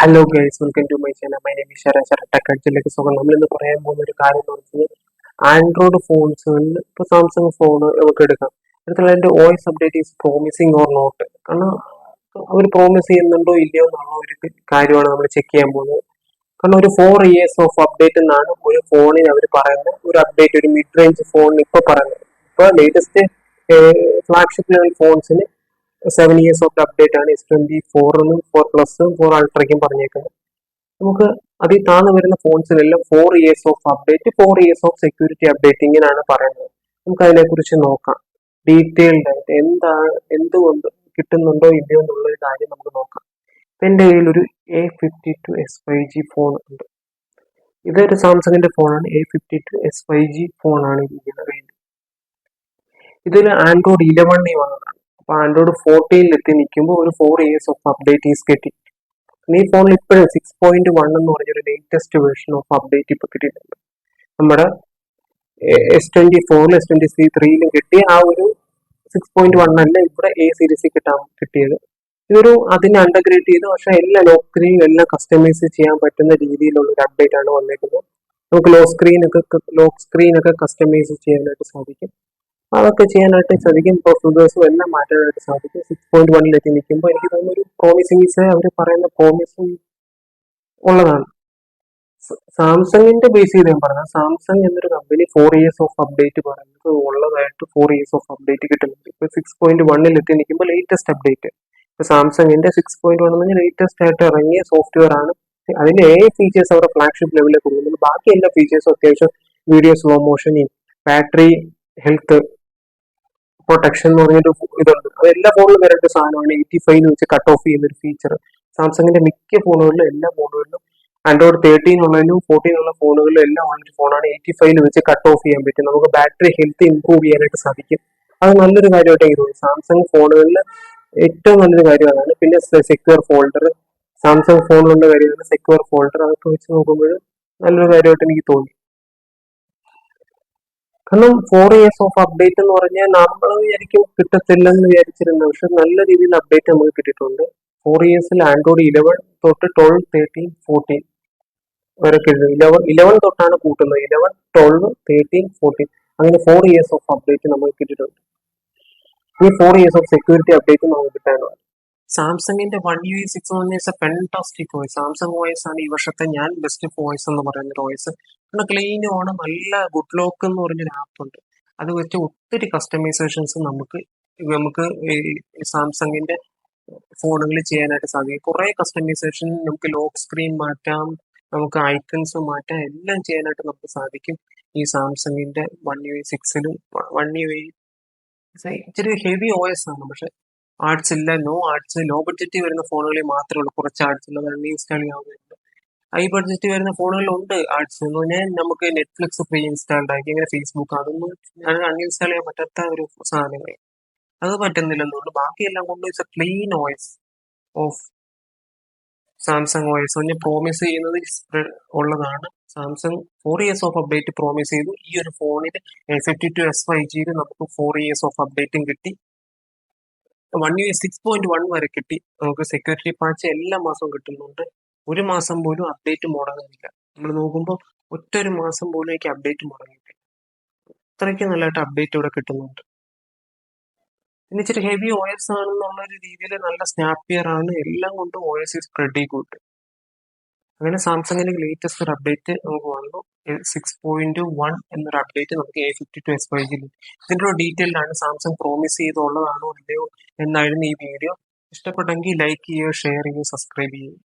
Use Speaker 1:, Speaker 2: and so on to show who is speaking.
Speaker 1: Hello guys welcome to my channel my name Ishara ടെക്കഡ്ജിലേക്ക് സുഖം. നമ്മൾ ഇന്ന് പറയാൻ പോകുന്ന ഒരു കാര്യം എന്ന് വെച്ചാൽ ആൻഡ്രോയിഡ് ഫോൺസുകളിൽ ഇപ്പോൾ സാംസങ് ഫോൺ നമുക്ക് എടുക്കാം. എടുത്തുള്ള അതിന്റെ voice update is promising or not കാരണം അവർ പ്രോമിസ് ചെയ്യുന്നുണ്ടോ ഇല്ലയോ എന്നുള്ള ഒരു കാര്യമാണ് നമ്മൾ ചെക്ക് ചെയ്യാൻ പോകുന്നത്. കാരണം ഒരു ഫോർ ഇയേഴ്സ് ഓഫ് അപ്ഡേറ്റ് എന്നാണ് ഒരു ഫോണിൽ അവർ പറയുന്നത്. ഒരു അപ്ഡേറ്റ് ഒരു മിഡ് റേഞ്ച് ഫോണിന് ഇപ്പോൾ പറയുന്നത്. ഇപ്പോൾ ലേറ്റസ്റ്റ് ഫ്ലാഗ്ഷിപ്പ് ലെവൽ ഫോൺസിന് സെവൻ ഇയേഴ്സ് ഓഫ് അപ്ഡേറ്റ് ആണ് എസ് ട്വന്റി ഫോറിനും ഫോർ പ്ലസും ഫോർ അൾട്രയ്ക്കും പറഞ്ഞേക്കുന്നത്. നമുക്ക് അതിൽ താഴ്ന്നു വരുന്ന ഫോൺസിലെല്ലാം four years of update four years of security update ഇങ്ങനെയാണ് പറയുന്നത്. നമുക്ക് അതിനെക്കുറിച്ച് നോക്കാം. ഡീറ്റെയിൽഡ് ആയിട്ട് എന്താണ് എന്തുകൊണ്ട് കിട്ടുന്നുണ്ടോ ഇല്ലയോ എന്നുള്ള കാര്യം നമുക്ക് നോക്കാം. എന്റെ കയ്യിൽ ഒരു A fifty two S five G phone ഉണ്ട്. ഇതൊരു സാംസങ്ങിന്റെ ഫോണാണ് A fifty two S five G ഫോണാണ് ഇരിക്കുന്നത് ഇതൊരു ആൻഡ്രോയിഡ് ഇലവൺ വന്നതാണ്. അപ്പൊ ആൻഡ്രോയിഡ് ഫോർട്ടീനിലെത്തി നിൽക്കുമ്പോൾ ഒരു four years of update is കിട്ടി ഈ ഫോണിൽ ഇപ്പോഴും സിക്സ് പോയിന്റ് വൺ എന്ന് പറഞ്ഞൊരു ലേറ്റസ്റ്റ് വേർഷൻ ഓഫ് അപ്ഡേറ്റ് ഇപ്പൊ കിട്ടിയിട്ടുണ്ട്. നമ്മുടെ എസ് ട്വന്റി ഫോറിൽ എസ് ട്വന്റി സി ത്രീയിലും കിട്ടിയ ആ ഒരു സിക്സ് പോയിന്റ് വൺ അല്ല ഇവിടെ എ സീരീസിൽ കിട്ടാൻ കിട്ടിയത്. ഇതൊരു അതിനെ അണ്ടർഗ്രേഡ് ചെയ്ത് പക്ഷെ എല്ലാ ലോ സ്ക്രീനും എല്ലാം കസ്റ്റമൈസ് ചെയ്യാൻ പറ്റുന്ന രീതിയിലുള്ള ഒരു അപ്ഡേറ്റ് ആണ് വന്നേക്കുന്നത്. നമുക്ക് ലോ സ്ക്രീനൊക്കെ ലോ സ്ക്രീൻ ഒക്കെ കസ്റ്റമൈസ് ചെയ്യാനായിട്ട് സാധിക്കും. അതൊക്കെ ചെയ്യാനായിട്ട് സാധിക്കും ഇപ്പോൾ ഫിഗേഴ്സും എല്ലാം മാറ്റാനായിട്ട് സാധിക്കും. സിക്സ് പോയിന്റ് വണ്ണിലെത്തി നിൽക്കുമ്പോൾ എനിക്ക് തോന്നുന്നു ഒരു പ്രോമിസിംഗ് അവർ പറയുന്ന പ്രോമിസിംഗ് ഉള്ളതാണ്. സാംസങ്ങിന്റെ ബേസ് ചെയ്ത് ഞാൻ പറഞ്ഞത്. സാംസങ് എന്നൊരു company four years of update പറയുന്നത് ഉള്ളതായിട്ട് ഫോർ ഇയേഴ്സ് ഓഫ് അപ്ഡേറ്റ് കിട്ടുന്നുണ്ട്. ഇപ്പൊ സിക്സ് പോയിന്റ് വണ്ണിൽ എത്തി നിൽക്കുമ്പോൾ ലേറ്റസ്റ്റ് അപ്ഡേറ്റ് ഇപ്പൊ സാംസങ്ങിന്റെ സിക്സ് പോയിന്റ് വൺ എന്ന് ലേറ്റസ്റ്റ് ആയിട്ട് ഇറങ്ങിയ സോഫ്റ്റ്വെയർ ആണ്. അതിന്റെ ഏ ഫീച്ചേഴ്സ് അവരുടെ ഫ്ലാഗ്ഷിപ്പ് ലെവലിൽ കൊടുക്കുന്നുണ്ട്. ബാക്കി എല്ലാ ഫീച്ചേഴ്സും അത്യാവശ്യം video slow motion battery health protection എന്ന് പറഞ്ഞൊരു ഇതുണ്ട്. അത് എല്ലാ ഫോണിലും വരേണ്ട സാധനമാണ്. എയ്റ്റി ഫൈവ് വെച്ച് കട്ട് ഓഫ് ചെയ്യുന്ന ഒരു ഫീച്ചർ സാംസങ്ങിന്റെ മിക്ക ഫോണുകളിലും എല്ലാ ഫോണുകളിലും ആൻഡ്രോയിഡ് തേർട്ടീൻ ഉള്ളതിലും ഫോർട്ടീൻ ഉള്ള ഫോണുകളിലും എല്ലാം ഉള്ളൊരു ഫോണാണ് എയ്റ്റി ഫൈവ് വെച്ച് കട്ട് ഓഫ് ചെയ്യാൻ പറ്റും നമുക്ക് ബാറ്ററി ഹെൽത്ത് ഇംപ്രൂവ് ചെയ്യാനായിട്ട് സാധിക്കും. അത് നല്ലൊരു കാര്യമായിട്ട് എനിക്ക് തോന്നി സാംസങ് ഫോണുകളിൽ ഏറ്റവും നല്ലൊരു കാര്യം അതാണ് പിന്നെ സെക്യൂർ ഫോൾഡർ സാംസങ് ഫോണിലുള്ള കാര്യമാണ് സെക്യൂർ ഫോൾഡർ അതൊക്കെ വെച്ച് നോക്കുമ്പോൾ നല്ലൊരു കാര്യമായിട്ട് എനിക്ക് തോന്നി. കാരണം ഫോർ ഇയേഴ്സ് ഓഫ് അപ്ഡേറ്റ് എന്ന് പറഞ്ഞാൽ നമ്മൾ വിചാരിക്കും കിട്ടത്തില്ലെന്ന് വിചാരിച്ചിരുന്നു. പക്ഷെ നല്ല രീതിയിൽ അപ്ഡേറ്റ് നമുക്ക് കിട്ടിയിട്ടുണ്ട്. ഫോർ ഇയേഴ്സിൽ ആൻഡ്രോയിഡ് ഇലവൻ തൊട്ട് ട്വൽവ് തേർട്ടീൻ ഫോർട്ടീൻ വരെ കിട്ടുന്നത് ഇലവൻ ഇലവൻ തൊട്ടാണ് കൂട്ടുന്നത്. ഇലവൻ ട്വൽവ് തേർട്ടീൻ ഫോർട്ടീൻ അങ്ങനെ ഫോർ ഇയേഴ്സ് ഓഫ് അപ്ഡേറ്റ് നമുക്ക് കിട്ടിയിട്ടുണ്ട്. ഈ four years of security update നമുക്ക് കിട്ടാനുണ്ട്. സാംസങ്ങിന്റെ One UI six one years fantastic voice Samsung voice ആണ് ഈ വർഷത്തെ ഞാൻ ബെസ്റ്റ് വോയിസ് എന്ന് പറയുന്ന ഒരു വോയിസ് പിന്നെ ക്ലീൻ ഓണം നല്ല ഗുഡ് ലോക്ക് എന്ന് പറഞ്ഞൊരു ആപ്പ് ഉണ്ട്. അത് വെച്ച് ഒത്തിരി കസ്റ്റമൈസേഷൻസ് നമുക്ക് നമുക്ക് ഈ സാംസങ്ങിന്റെ ഫോണുകളിൽ ചെയ്യാനായിട്ട് സാധിക്കും. കുറെ കസ്റ്റമൈസേഷൻ നമുക്ക് ലോക്ക് സ്ക്രീൻ മാറ്റാം നമുക്ക് ഐക്കൺസ് മാറ്റാം എല്ലാം ചെയ്യാനായിട്ട് നമുക്ക് സാധിക്കും ഈ സാംസങ്ങിന്റെ വൺ യു സിക്സിലും. വൺ യു ഇച്ചിരി ഹെവി ഓയസ് ആണ് പക്ഷെ ആർട്സ് ഇല്ല. നോ ആർട്സ് ലോ ബഡ്ജറ്റ് വരുന്ന ഫോണുകളിൽ മാത്രമേ ഉള്ളൂ. കുറച്ച് ആർട്സ് ഉള്ളത് അൺഇൻസ്റ്റാൾ ചെയ്യാവുന്നുണ്ട് ഹൈ ബഡ്ജറ്റ് വരുന്ന ഫോണുകളിലുണ്ട് ആർട്സ് എന്ന് പറഞ്ഞാൽ നമുക്ക് നെറ്റ്ഫ്ലിക്സ് പ്രീ ഇൻസ്റ്റാൾഡ് ആക്കി അങ്ങനെ ഫേസ്ബുക്ക് അതൊന്നും അൺഇൻസ്റ്റാൾ ചെയ്യാൻ പറ്റാത്ത ഒരു സാധനങ്ങൾ അത് പറ്റുന്നില്ലെന്നുള്ളു ബാക്കിയെല്ലാം കൊണ്ട് it's a clean voice of Samsung voice ഒന്ന് പ്രോമിസ് ചെയ്യുന്നത് ഉള്ളതാണ്. Samsung four years of update promise ചെയ്തു. ഈ ഒരു ഫോണിൽ ഫിഫ്റ്റി ടു എസ് ഫൈവ് ജിയിൽ നമുക്ക് ഫോർ ഇയേഴ്സ് ഓഫ് അപ്ഡേറ്റും കിട്ടി. One UI six point one വരെ കിട്ടി. നമുക്ക് സെക്യൂരിറ്റി പാച്ച് എല്ലാ മാസവും കിട്ടുന്നുണ്ട്. ഒരു മാസം പോലും അപ്ഡേറ്റ് മുടങ്ങുന്നില്ല. നമ്മൾ നോക്കുമ്പോൾ ഒറ്റ ഒരു മാസം പോലും എനിക്ക് അപ്ഡേറ്റ് മുടങ്ങിയിട്ടില്ല. അത്രയ്ക്ക് നല്ലതായിട്ട് അപ്ഡേറ്റ് ഇവിടെ കിട്ടുന്നുണ്ട്. പിന്നെ ഇച്ചിരി ഹെവി ഓയസ് ആണെന്നുള്ള ഒരു രീതിയിൽ നല്ല സ്നാപ്പിയർ ആണ്. എല്ലാം കൊണ്ടും ഓയസ് സ്പ്രെഡ് ഗുഡ് അങ്ങനെ സാംസങ്ങിന്റെ ലേറ്റസ്റ്റ് ഒരു അപ്ഡേറ്റ് നമുക്ക് വന്നു സിക്സ് പോയിന്റ് വൺ എന്നൊരു അപ്ഡേറ്റ് നമുക്ക് A fifty two S five ഇതിന്റെ ഒരു ഡീറ്റെയിൽഡ് ആണ്. സാംസങ് പ്രോമിസ് ചെയ്തുള്ളതാണോ ഇല്ലയോ എന്നായിരുന്നു ഈ വീഡിയോ ഇഷ്ടപ്പെട്ടെങ്കിൽ ലൈക്ക് ചെയ്യുക ഷെയർ ചെയ്യുക സബ്സ്ക്രൈബ് ചെയ്യുക.